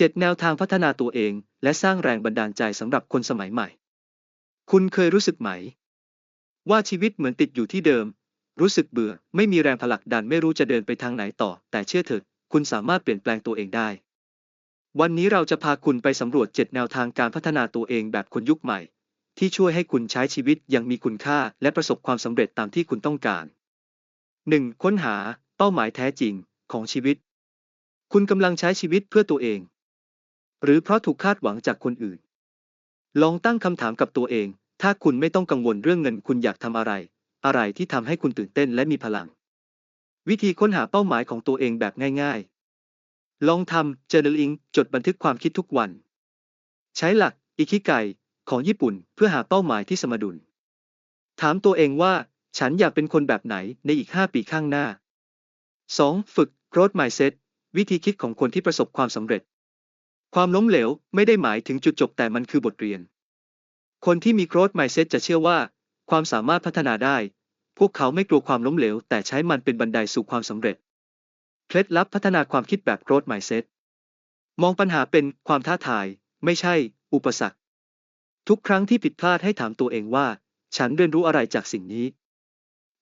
7 แนวทางพัฒนาตัวเอง และสร้างแรงบันดาลใจสำหรับคนสมัยใหม่ คุณเคยรู้สึกไหม ว่าชีวิตเหมือนติดอยู่ที่เดิม รู้สึกเบื่อ ไม่มีแรงผลักดันไม่รู้จะเดินไปทางไหนต่อ แต่เชื่อเถิดคุณสามารถเปลี่ยนแปลงตัวเองได้ วันนี้เราจะพาคุณไปสำรวจ 7 แนวทางการพัฒนาตัวเองแบบคนยุคใหม่ ที่ช่วยให้คุณใช้ชีวิตอยังมีคุณค่า และประสบความสำเร็จตามที่คุณต้องการ 1. ค้นหา เป้าหมายแท้จริง ของชีวิต คุณกำลังใช้ชีวิตเพื่อตัวเอง หรือเพราะถูกคาดหวังจากคนอื่น ลองตั้งคำถามกับตัวเอง ถ้าคุณไม่ต้องกังวลเรื่องเงินคุณอยากทำอะไร อะไรที่ทำให้คุณตื่นเต้นและมีพลัง วิธีค้นหาเป้าหมายของตัวเองแบบง่ายๆ ลองทำ journaling จดบันทึกความคิดทุกวัน ใช้หลักอิคิไกของญี่ปุ่นเพื่อหาเป้าหมายที่สมดุล ถามตัวเองว่า ฉันอยากเป็นคนแบบไหนในอีก 5 ปีข้างหน้า 2. ฝึก growth mindset วิธีคิดของคนที่ประสบความสำเร็จ ความล้มเหลวไม่ได้หมายถึงจุดจบแต่มันคือบทเรียน คนที่มี growth mindset จะเชื่อว่า ความสามารถพัฒนาได้ พวกเขาไม่กลัวความล้มเหลว แต่ใช้มันเป็นบันไดสู่ความสำเร็จ เคล็ดลับพัฒนาความคิดแบบ growth mindset มองปัญหาเป็นความท้าทาย ไม่ใช่ อุปสรรค ทุกครั้งที่ผิดพลาดให้ถามตัวเองว่า ฉันเรียนรู้อะไรจากสิ่งนี้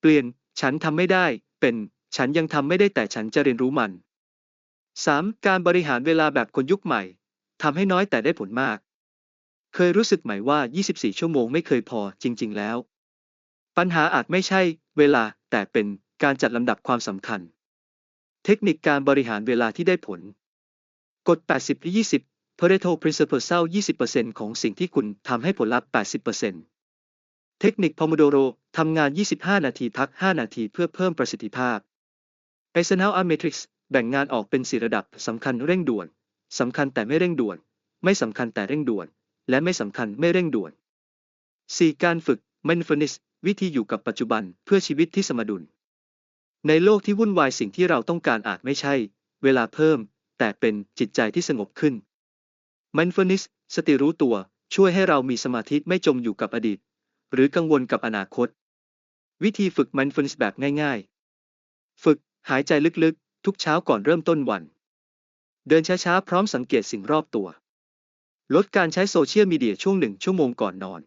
เปลี่ยน ฉันทำไม่ได้ เป็น ฉันยังทำไม่ได้แต่ฉันจะเรียนรู้มัน 3. การบริหารเวลาแบบคนยุคใหม่ ทำให้น้อยแต่ได้ผลมาก เคยรู้สึกไหมว่า 24 ชั่วโมงไม่เคยพอจริง ๆ แล้ว ปัญหาอาจไม่ใช่ เวลา แต่เป็นการจัดลำดับความสำคัญ เทคนิคการบริหารเวลาที่ได้ผล กฎ 80 20 Pareto Principle เศร้า20%ของสิ่งที่คุณทำให้ผลลัพธ์ 80%เทคนิค Pomodoro ทำงาน 25 นาทีพัก 5 นาทีเพื่อเพิ่มประสิทธิภาพ Eisenhower Matrix แบ่งงานออกเป็นสี่ระดับสำคัญเร่งด่วน สำคัญแต่ไม่เร่งด่วน ไม่สำคัญแต่เร่งด่วน และไม่สำคัญไม่เร่งด่วน 4. การฝึก mindfulness วิธีอยู่กับปัจจุบันเพื่อชีวิตที่สมดุล ในโลกที่วุ่นวายสิ่งที่เราต้องการอาจไม่ใช่ เวลาเพิ่ม แต่เป็นจิตใจที่สงบขึ้น mindfulness สติรู้ตัวช่วยให้เรามีสมาธิไม่จมอยู่กับอดีต หรือกังวลกับอนาคต วิธีฝึก mindfulness แบบง่าย ๆ ฝึกหายใจลึกๆ ทุกเช้าก่อนเริ่มต้นวัน เดินช้าๆ พร้อมสังเกตสิ่งรอบตัว ลดการใช้โซเชียลมีเดียช่วงหนึ่งชั่วโมงก่อนนอน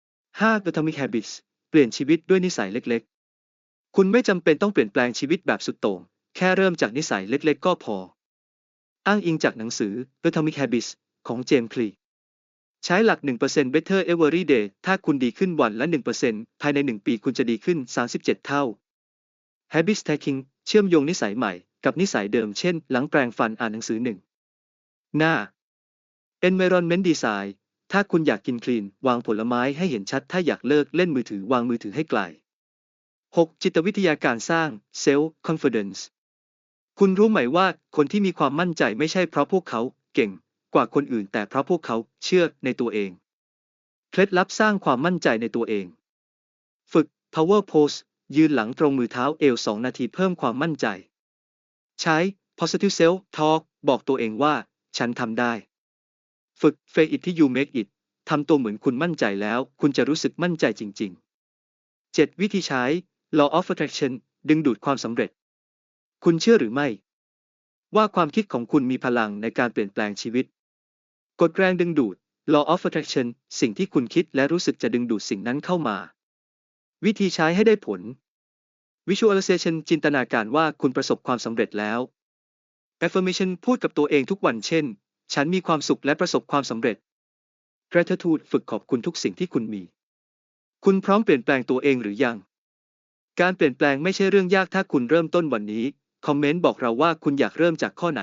5. Atomic Habits เปลี่ยนชีวิตด้วยนิสัยเล็กๆ คุณไม่จำเป็นต้องเปลี่ยนแปลงชีวิตแบบสุดโต่ง แค่เริ่มจากนิสัยเล็กๆ ก็พอ อ้างอิงจากหนังสือ Atomic Habits ของเจมส์คลีใช้หลัก 1% Better Every Day ถ้าคุณดีขึ้นวันละ 1%ภายใน 1 ปีคุณจะดีขึ้น 37 เท่า Habit Stacking เชื่อมโยงนิสัยใหม่กับนิสัยเดิมเช่น หลังแปรงฟันอ่านหนังสือหนึ่ง หน้า Environment Design ถ้าคุณอยากกินคลีน วางผลไม้ให้เห็นชัด ถ้าอยากเลิกเล่นมือถือวางมือถือให้ไกล 6. จิตวิทยาการสร้าง Self Confidence คุณรู้ไหมว่าคนที่มีความมั่นใจไม่ใช่เพราะพวกเขาเก่งกว่าคนอื่น แต่เพราะพวกเขาเชื่อในตัวเอง เคล็ดลับสร้างความมั่นใจในตัวเอง ฝึก Power Pose ยืนหลังตรงมือเท้าเอว 2 นาทีเพิ่มความมั่นใจ ใช้ Positive Self Talk บอกตัวเองว่า ฉันทำได้ ฝึก Fake it ที่ you make it ทำตัวเหมือนคุณมั่นใจแล้ว คุณจะรู้สึกมั่นใจจริง ๆ 7. วิธีใช้ Law of Attraction ดึงดูดความสำเร็จ คุณเชื่อหรือไม่ ว่าความคิดของคุณมีพลังในการเปลี่ยนแปลงชีวิต กฎแรงดึงดูด Law of Attraction สิ่งที่คุณคิดและรู้สึกจะดึงดูดสิ่งนั้นเข้ามา วิธีใช้ให้ได้ผล Visualization จินตนาการว่าคุณประสบความสำเร็จแล้ว Affirmation พูดกับตัวเองทุกวันเช่น ฉันมีความสุขและประสบความสำเร็จ Gratitude ฝึกขอบคุณทุกสิ่งที่คุณมี คุณพร้อมเปลี่ยนแปลงตัวเองหรือยัง การเปลี่ยนแปลงไม่ใช่เรื่องยากถ้าคุณเริ่มต้นวันนี้ คอมเมนต์บอกเราว่าคุณอยากเริ่มจากข้อไหน